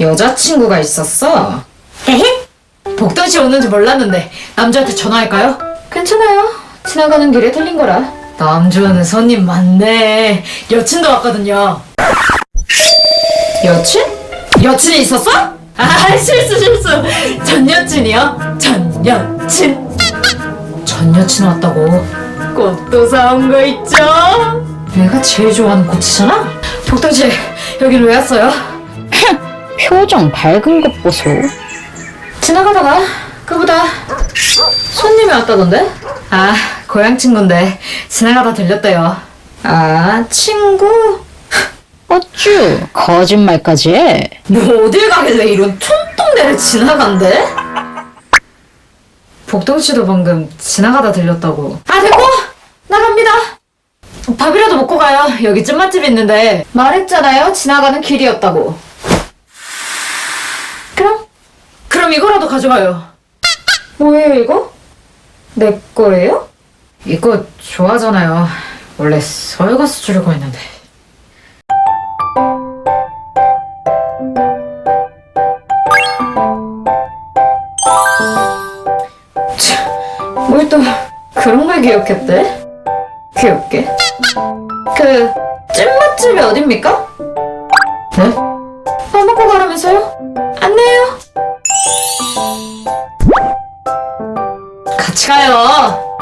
여자친구가 있었어? 헤헤. 복돈 씨 오는지 몰랐는데 남자한테 전화할까요? 괜찮아요. 지나가는 길에 들린 거라. 남주는 손님 많네. 여친도 왔거든요. 여친? 여친이 있었어? 아 실수 실수. 전 여친이요? 전 여친. 전 여친 왔다고. 꽃도 사온 거 있죠? 내가 제일 좋아하는 꽃이잖아. 복돈 씨 여긴 왜 왔어요? 표정 밝은 것 보소. 지나가다가 그보다 손님이 왔다던데? 아 고향 친구인데 지나가다 들렸대요 아 친구? 어쭈 거짓말까지 해. 뭐 어딜 가길래 이런 촌동네를 지나간대? 복동 씨도 방금 지나가다 들렸다고 아 됐고 나갑니다 밥이라도 먹고 가요 여기 찐맛집 있는데 말했잖아요 지나가는 길이었다고 그럼? 그럼 이거라도 가져가요 뭐예요 이거? 내 거예요? 이거 좋아하잖아요 원래 서울가수 주려고 했는데 뭘 또 그런 걸 기억했대? 귀엽게 그 찐맛집이 어딥니까? 네? 밥 먹고 가라면서요? 안내요. 같이 가요